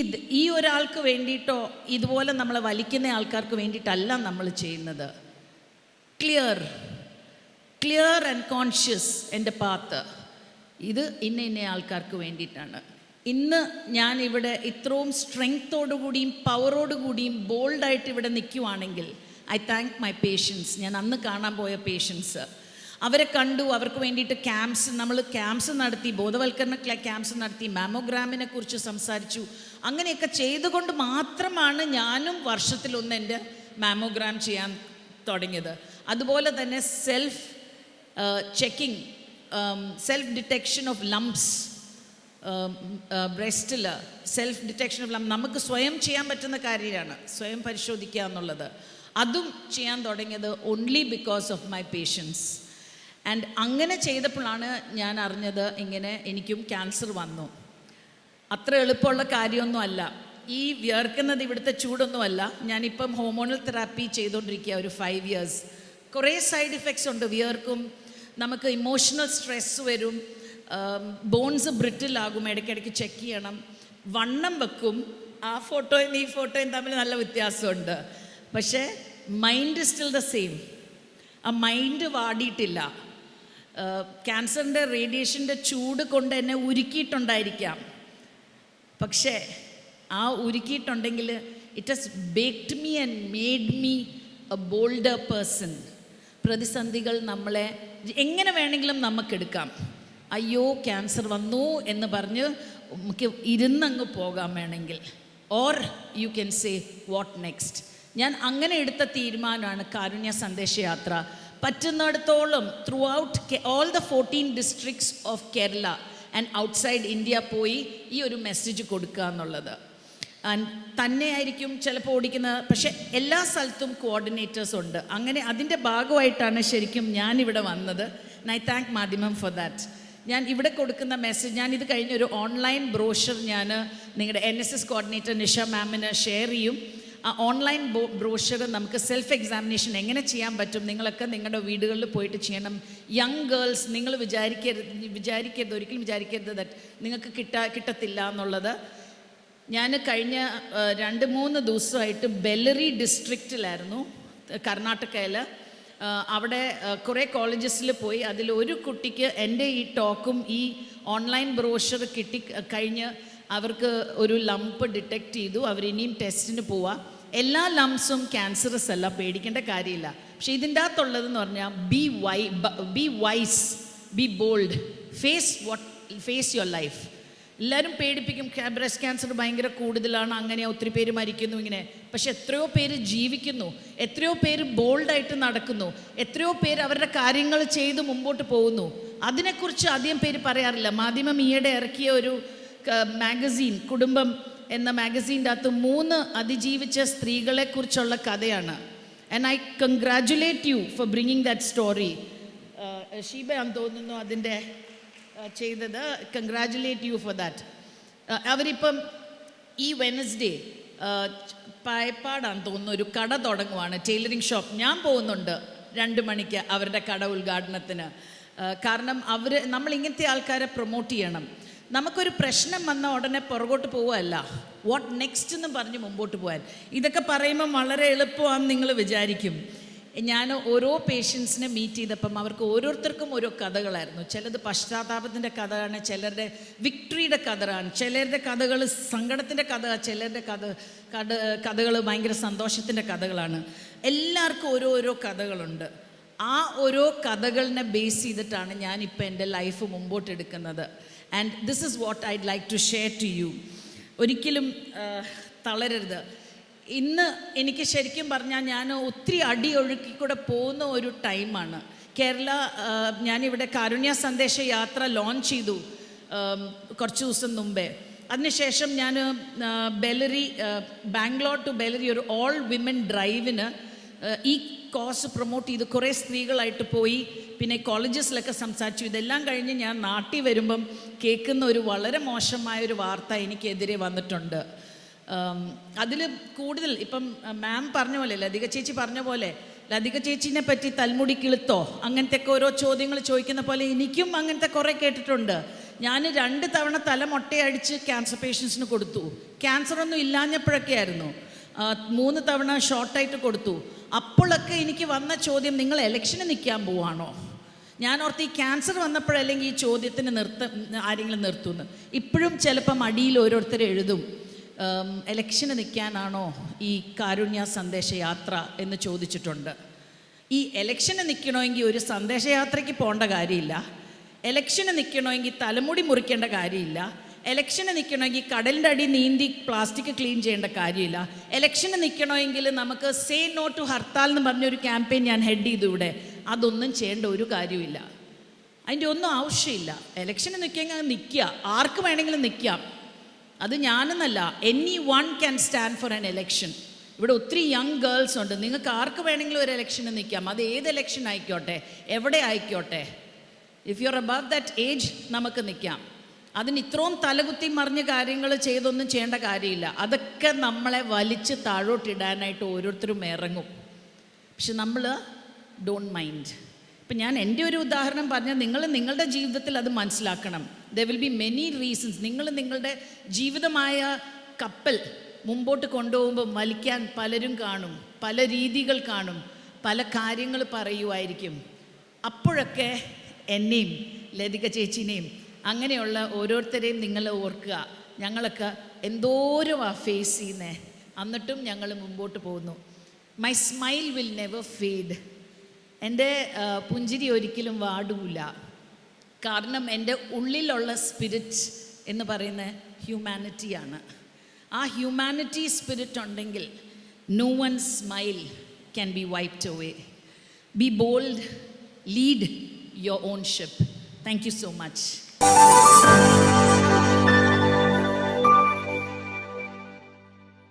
ഇത് ഈ ഒരാൾക്ക് വേണ്ടിയിട്ടോ ഇതുപോലെ നമ്മൾ വലിക്കുന്ന ആൾക്കാർക്ക് വേണ്ടിയിട്ടല്ല നമ്മൾ ചെയ്യുന്നത്. ക്ലിയർ ക്ലിയർ ആൻഡ് കോൺഷ്യസ് എന്റെ പാത്ത് ഇത് ഇന്ന ഇന്ന ആൾക്കാർക്ക് വേണ്ടിയിട്ടാണ്. ഇന്ന് ഞാൻ ഇവിടെ ഇത്രയും സ്ട്രെങ്ത്തോടു കൂടിയും പവറോടു കൂടിയും ബോൾഡായിട്ട് ഇവിടെ നിൽക്കുവാണെങ്കിൽ ഐ താങ്ക് മൈ പേഷ്യൻസ് ഞാൻ അന്ന് കാണാൻ പോയ പേഷ്യൻസ് അവരെ കണ്ടു അവർക്ക് വേണ്ടിയിട്ട് ക്യാമ്പ്സ് നമ്മൾ ക്യാമ്പ്സ് നടത്തി ബോധവൽക്കരണ ക്യാമ്പ്സ് നടത്തി മാമോഗ്രാമിനെ കുറിച്ച് സംസാരിച്ചു. അങ്ങനെയൊക്കെ ചെയ്തുകൊണ്ട് മാത്രമാണ് ഞാനും വർഷത്തിലൊന്ന് എന്റെ മാമോഗ്രാം ചെയ്യാൻ തുടങ്ങിയത്. അതുപോലെ തന്നെ self checking self detection of lumps ബ്രസ്റ്റിൽ self detection of lump നമുക്ക് സ്വയം ചെയ്യാൻ പറ്റുന്ന കാര്യമാണ് സ്വയം പരിശോധിക്കുക എന്നുള്ളത്. അതും ചെയ്യാൻ തുടങ്ങിയത് only because of my patients and അങ്ങനെ ചെയ്തപ്പോഴാണ് ഞാൻ അറിഞ്ഞത് ഇങ്ങനെ എനിക്കും ക്യാൻസർ വന്നു. അത്ര എളുപ്പമുള്ള കാര്യമൊന്നും അല്ല. ഈ വിയർക്കുന്നത് ഇവിടുത്തെ ചൂടൊന്നുമല്ല ഞാനിപ്പം ഹോമോണൽ തെറാപ്പി ചെയ്തുകൊണ്ടിരിക്കുക ഒരു ഫൈവ് ഇയേഴ്സ് കുറേ സൈഡ് ഇഫക്ട്സ് ഉണ്ട്. വിയർക്കും നമുക്ക് ഇമോഷണൽ സ്ട്രെസ് വരും. ബോൺസ് ബ്രിട്ടിലാകും ഇടയ്ക്കിടയ്ക്ക് ചെക്ക് ചെയ്യണം. വണ്ണം വെക്കും. ആ ഫോട്ടോയും ഈ ഫോട്ടോയും തമ്മിൽ നല്ല വ്യത്യാസമുണ്ട്. പക്ഷേ മൈൻഡ് സ്റ്റിൽ ദ സെയിം ആ മൈൻഡ് വാടിയിട്ടില്ല. ക്യാൻസറിന്റെ റേഡിയേഷന്റെ ചൂട് കൊണ്ട് എന്നെ ഉരുക്കിയിട്ടുണ്ടായിരിക്കാം. പക്ഷേ ആ ഉരുക്കിയിട്ടുണ്ടെങ്കിൽ it has baked me and made me a bolder person പ്രതിസന്ധികൾ നമ്മളെ എങ്ങനെ വേണമെങ്കിലും നമുക്കെടുക്കാം. അയ്യോ ക്യാൻസർ വന്നു എന്ന് പറഞ്ഞ് നമുക്ക് ഇരുന്നങ്ങ് പോകാൻ വേണമെങ്കിൽ. Or you can say what next ഞാൻ അങ്ങനെ എടുത്ത തീരുമാനമാണ് കാരുണ്യ സന്ദേശയാത്ര. പറ്റുന്നിടത്തോളം throughout all the fourteen districts of Kerala and outside India പോയി ഈ ഒരു മെസ്സേജ് കൊടുക്കുക എന്നുള്ളത്. തന്നെയായിരിക്കും ചിലപ്പോൾ ഓടിക്കുന്നത് പക്ഷേ എല്ലാ സ്ഥലത്തും കോർഡിനേറ്റേഴ്സ് ഉണ്ട്. അങ്ങനെ അതിന്റെ ഭാഗമായിട്ടാണ് ശരിക്കും ഞാൻ ഇവിടെ വന്നത് I thank Madhyamam for that ഞാൻ ഇവിടെ കൊടുക്കുന്ന മെസ്സേജ് ഞാൻ ഇത് കഴിഞ്ഞ ഒരു ഓൺലൈൻ ബ്രോഷർ ഞാൻ നിങ്ങളുടെ N S S coordinator Nisha മാമിന് ഷെയർ ചെയ്യും. ആ ഓൺലൈൻ ബ്രോഷർ നമുക്ക് സെൽഫ് എക്സാമിനേഷൻ എങ്ങനെ ചെയ്യാൻ പറ്റും? നിങ്ങളൊക്കെ നിങ്ങളുടെ വീടുകളിൽ പോയിട്ട് ചെയ്യണം. യങ് ഗേൾസ് നിങ്ങൾ വിചാരിക്കരുത് വിചാരിക്കരുത് ഒരിക്കലും വിചാരിക്കരുത് ദറ്റ് നിങ്ങൾക്ക് കിട്ടാ കിട്ടത്തില്ല എന്നുള്ളത്. ഞാൻ കഴിഞ്ഞ രണ്ട് മൂന്ന് ദിവസമായിട്ട് ബെല്ലറി ഡിസ്ട്രിക്റ്റിലായിരുന്നു കർണാടകയിൽ അവിടെ കുറേ കോളേജസിൽ പോയി. അതിൽ ഒരു കുട്ടിക്ക് എന്റെ ഈ ടോക്കും ഈ ഓൺലൈൻ ബ്രോഷർ കിട്ടി കഴിഞ്ഞ് അവർക്ക് ഒരു ലംപ് ഡിറ്റക്റ്റ് ചെയ്തു. അവർ ഇനിയും ടെസ്റ്റിന് പോവാം. എല്ലാ ലംസും ക്യാൻസറസ് അല്ല. പേടിക്കേണ്ട കാര്യമില്ല. പക്ഷേ ഇതിന്റെ അകത്തുള്ളതെന്ന് പറഞ്ഞാൽ be why be wise be bold face what face your life എല്ലാവരും പേടിപ്പിക്കും. ബ്രസ്റ്റ് ക്യാൻസർ ഭയങ്കര കൂടുതലാണ്. അങ്ങനെ ഒത്തിരി പേര് മരിക്കുന്നു ഇങ്ങനെ. പക്ഷെ എത്രയോ പേര് ജീവിക്കുന്നു. എത്രയോ പേര് ബോൾഡായിട്ട് നടക്കുന്നു. എത്രയോ പേര് അവരുടെ കാര്യങ്ങൾ ചെയ്ത് മുമ്പോട്ട് പോകുന്നു. അതിനെക്കുറിച്ച് ആദ്യം പേര് പറയാറില്ല. മാധ്യമം ഈയിടെ ഇറക്കിയ ഒരു മാഗസീൻ കുടുംബം എന്ന മാഗസീന്റെ അകത്ത് മൂന്ന് അതിജീവിച്ച സ്ത്രീകളെക്കുറിച്ചുള്ള കഥയാണ്. And I congratulate you for bringing that story ഷീബയാന്ന് തോന്നുന്നു അതിന്റെ ചെയ്തത്. കൺഗ്രാറ്റുലേറ്റ് യു ഫോർ ദാറ്റ് അവരിപ്പം ഈ വെനസ്ഡേ പായപ്പാടാന്ന് തോന്നുന്നു ഒരു കട തുടങ്ങുവാണ്. ടൈലറിംഗ് ഷോപ്പ് ഞാൻ പോകുന്നുണ്ട് രണ്ട് മണിക്ക് അവരുടെ കട ഉദ്ഘാടനത്തിന്. കാരണം അവർ നമ്മൾ ഇങ്ങനത്തെ ആൾക്കാരെ പ്രൊമോട്ട് ചെയ്യണം. നമുക്കൊരു പ്രശ്നം വന്ന ഉടനെ പുറകോട്ട് പോവുകയല്ല. വാട്ട് നെക്സ്റ്റ് എന്ന് പറഞ്ഞ് മുമ്പോട്ട് പോകാൻ ഇതൊക്കെ പറയുമ്പോൾ വളരെ എളുപ്പമാണെന്ന് നിങ്ങൾ വിചാരിക്കും. ഞാൻ ഓരോ പേഷ്യൻസിനെ മീറ്റ് ചെയ്തപ്പം അവർക്ക് ഓരോരുത്തർക്കും ഓരോ കഥകളായിരുന്നു. ചിലത് പശ്ചാത്താപത്തിന്റെ കഥയാണ് ചിലരുടെ വിക്ടറിയുടെ കഥയാണ് ചിലരുടെ കഥകൾ സങ്കടത്തിന്റെ കഥ ചിലരുടെ കഥ കഥ കഥകൾ ഭയങ്കര സന്തോഷത്തിന്റെ കഥകളാണ്. എല്ലാവർക്കും ഓരോരോ ഓരോ കഥകളുണ്ട്. ആ ഓരോ കഥകളിനെ ബേസ് ചെയ്തിട്ടാണ് ഞാൻ ഞാനിപ്പോൾ എന്റെ ലൈഫ് മുമ്പോട്ട് എടുക്കുന്നത് and this is what I'd like to share to you ഒരിക്കലും തളരരുത്. ഇന്ന് എനിക്ക് ശരിക്കും പറഞ്ഞാൽ ഞാൻ ഒത്തിരി അടി ഒഴുക്കി കൂടെ പോകുന്ന ഒരു ടൈമാണ് കേരള ഞാനിവിടെ കാരുണ്യ സന്ദേശ യാത്ര ലോഞ്ച് ചെയ്തു കുറച്ച് ദിവസം മുമ്പേ. അതിനുശേഷം ഞാൻ ബെലറി ബാംഗ്ലൂർ ടു ബെലറി ഒരു ഓൾ വിമൻ ഡ്രൈവിന് ഈ കോഴ്സ് പ്രൊമോട്ട് ചെയ്ത് കുറേ സ്ത്രീകളായിട്ട് പോയി. പിന്നെ കോളേജസിലൊക്കെ സംസാരിച്ചു. ഇതെല്ലാം കഴിഞ്ഞ് ഞാൻ നാട്ടിൽ വരുമ്പം കേൾക്കുന്ന ഒരു വളരെ മോശമായ ഒരു വാർത്ത എനിക്കെതിരെ വന്നിട്ടുണ്ട്. അതിൽ കൂടുതൽ ഇപ്പം മാം പറഞ്ഞ പോലെ ലതിക ചേച്ചി പറഞ്ഞ പോലെ ലതിക ചേച്ചീനെ പറ്റി തൽമുടി കിളുത്തോ അങ്ങനത്തെ ഓരോ ചോദ്യങ്ങൾ ചോദിക്കുന്ന പോലെ എനിക്കും അങ്ങനത്തെ കുറേ കേട്ടിട്ടുണ്ട്. ഞാൻ രണ്ട് തവണ തല മൊട്ടയടിച്ച് ക്യാൻസർ പേഷ്യൻസിന് കൊടുത്തു. ക്യാൻസർ ഒന്നും ഇല്ലാഞ്ഞപ്പോഴൊക്കെ ആയിരുന്നു മൂന്ന് തവണ ഷോർട്ടായിട്ട് കൊടുത്തു. അപ്പോഴൊക്കെ എനിക്ക് വന്ന ചോദ്യം നിങ്ങൾ ഇലക്ഷന് നിൽക്കാൻ പോവാണോ? ഞാൻ ഓർത്ത് ഈ ക്യാൻസർ വന്നപ്പോഴല്ലെങ്കിൽ ഈ ചോദ്യത്തിന് നിർത്ത ആരെങ്കിലും നിർത്തുമെന്ന് ഇപ്പോഴും ചിലപ്പം അടിയിൽ ഓരോരുത്തർ എഴുതും ഇലക്ഷന് നിൽക്കാനാണോ ഈ കാരുണ്യ സന്ദേശയാത്ര? എന്ന് ചോദിച്ചിട്ടുണ്ട്. ഈ ഇലക്ഷന് നിൽക്കണമെങ്കിൽ ഒരു സന്ദേശയാത്രയ്ക്ക് പോകേണ്ട കാര്യമില്ല. ഇലക്ഷന് നിൽക്കണമെങ്കിൽ തലമുടി മുറിക്കേണ്ട കാര്യമില്ല. ഇലക്ഷന് നിൽക്കണമെങ്കിൽ കടലിന്റെ അടി നീന്തി പ്ലാസ്റ്റിക് ക്ലീൻ ചെയ്യേണ്ട കാര്യമില്ല. ഇലക്ഷന് നിൽക്കണമെങ്കിൽ നമുക്ക് സേ നോ ടു ഹർത്താൽ എന്ന് പറഞ്ഞൊരു ക്യാമ്പയിൻ ഞാൻ ഹെഡ് ചെയ്തു ഇവിടെ. അതൊന്നും ചെയ്യേണ്ട ഒരു കാര്യമില്ല. അതിന്റെ ഒന്നും ആവശ്യമില്ല. ഇലക്ഷന് നിൽക്കുക നിൽക്കുക ആർക്ക് വേണമെങ്കിലും നിൽക്കാം അത് ഞാനെന്നല്ല. Any one can stand for an election ഇവിടെ ഒത്തിരി യങ് ഗേൾസ് ഉണ്ട്. നിങ്ങൾക്ക് ആർക്ക് വേണമെങ്കിലും ഒരു ഇലക്ഷന് നിൽക്കാം അത് ഏത് ഇലക്ഷൻ ആയിക്കോട്ടെ? എവിടെ ആയിക്കോട്ടെ? If you are above that age നമുക്ക് നിൽക്കാം അതിന് ഇത്രയും തലകുത്തി മറിഞ്ഞ കാര്യങ്ങൾ ചെയ്തൊന്നും ചെയ്യേണ്ട കാര്യമില്ല. അതൊക്കെ നമ്മളെ വലിച്ച് താഴോട്ടിടാനായിട്ട് ഓരോരുത്തരും ഇറങ്ങും. പക്ഷെ നമ്മൾ ഡോണ്ട് മൈൻഡ് ഇപ്പം ഞാൻ എന്റെ ഒരു ഉദാഹരണം പറഞ്ഞാൽ നിങ്ങൾ നിങ്ങളുടെ ജീവിതത്തിൽ അത് മനസ്സിലാക്കണം. There will be many reasons നിങ്ങൾ നിങ്ങളുടെ ജീവിതമായ കപ്പൽ മുമ്പോട്ട് കൊണ്ടുപോകുമ്പോൾ വലിക്കാൻ പലരും കാണും. പല രീതികൾ കാണും. പല കാര്യങ്ങൾ പറയുമായിരിക്കും അപ്പോഴൊക്കെ എന്നെയും ലതിക ചേച്ചീനെയും അങ്ങനെയുള്ള ഓരോരുത്തരെയും നിങ്ങൾ ഓർക്കുക. ഞങ്ങളൊക്കെ എന്തോരം ആ ഫേസ് ചെയ്യുന്നേ. എന്നിട്ടും ഞങ്ങൾ മുമ്പോട്ട് പോകുന്നു. My smile will never fade എന്റെ പുഞ്ചിരി ഒരിക്കലും വാടൂല. കാരണം എന്റെ ഉള്ളിലുള്ള സ്പിരിറ്റ് എന്ന് പറയുന്ന ഹ്യൂമാനിറ്റിയാണ് ആ ഹ്യൂമാനിറ്റി സ്പിരിറ്റ് ഉണ്ടെങ്കിൽ no one smile can be wiped away be bold lead your own ship thank you so much Música